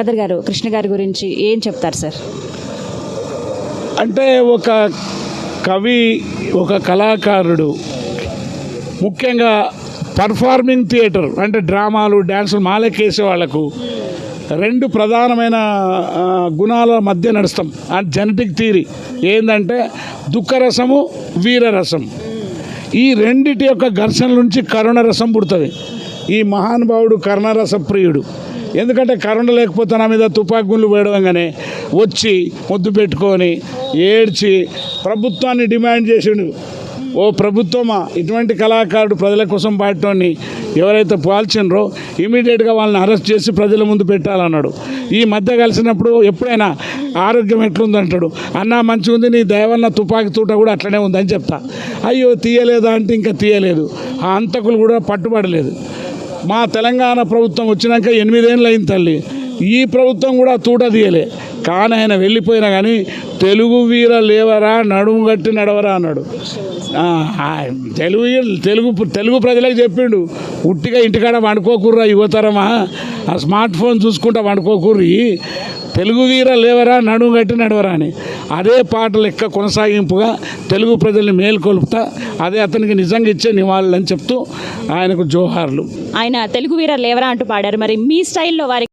గదర్ గారు కృష్ణ గారి గురించి ఏం చెప్తారు సార్? అంటే ఒక కవి ఒక కళాకారుడు ముఖ్యంగా పర్ఫార్మింగ్ థియేటర్ అంటే డ్రామాలు డ్యాన్సులు మాలకేసే వాళ్ళకు రెండు ప్రధానమైన గుణాల మధ్య నడుస్తాం. ఆ జెనటిక్ థీరీ ఏంటంటే దుఃఖరసము వీరరసం. ఈ రెండిటి యొక్క ఘర్షణ నుంచి కరుణరసం పుడుతుంది. ఈ మహానుభావుడు కరుణరస ప్రియుడు ఎందుకంటే కరుణ లేకపోతే నా మీద తుపాకు గుళ్ళు వేయడంగానే వచ్చి ముద్దు పెట్టుకొని ఏడ్చి ప్రభుత్వాన్ని డిమాండ్ చేసిండు. ఓ ప్రభుత్వమా? ఇటువంటి కళాకారుడు ప్రజల కోసం పాడటాన్ని ఎవరైతే పాల్చినరో ఇమీడియట్గా వాళ్ళని అరెస్ట్ చేసి ప్రజల ముందు పెట్టాలన్నాడు. ఈ మధ్య కలిసినప్పుడు ఎప్పుడైనా ఆరోగ్యం ఎట్లుందంటాడు? అన్నా మంచిగా ఉంది నీ దయవన్న తుపాకి తూట కూడా అట్లనే ఉందని చెప్తా. అయ్యో తీయలేదా? అంటే ఇంకా తీయలేదు. ఆ అంతకులు కూడా పట్టుబడలేదు. మా తెలంగాణ ప్రభుత్వం వచ్చినాక ఎనిమిదేళ్ళు అయింది తల్లి. ఈ ప్రభుత్వం కూడా తూట తీయలే. కానీ ఆయన వెళ్ళిపోయినా కానీ తెలుగు వీర లేవరా నడుము గట్టి నడవరా అన్నాడు. తెలుగు తెలుగు తెలుగు ప్రజలకు చెప్పిండు. ఉట్టిగా ఇంటికాడ వండుకోకుర్రా యువతరమా. ఆ స్మార్ట్ ఫోన్ చూసుకుంటా వండుకోకుర్రి. తెలుగు వీర లేవరా నడుము గట్టి నడవరా అని. అదే పాట లెక్క కొనసాగింపుగా తెలుగు ప్రజల్ని మేల్కొల్పుతా అదే అతనికి నిజంగా ఇచ్చే నివాళులు అని చెప్తూ ఆయనకు జోహార్లు. ఆయన తెలుగు వీర లేవరా అంటూ పాడారు. మరి మీ స్టైల్లో వారి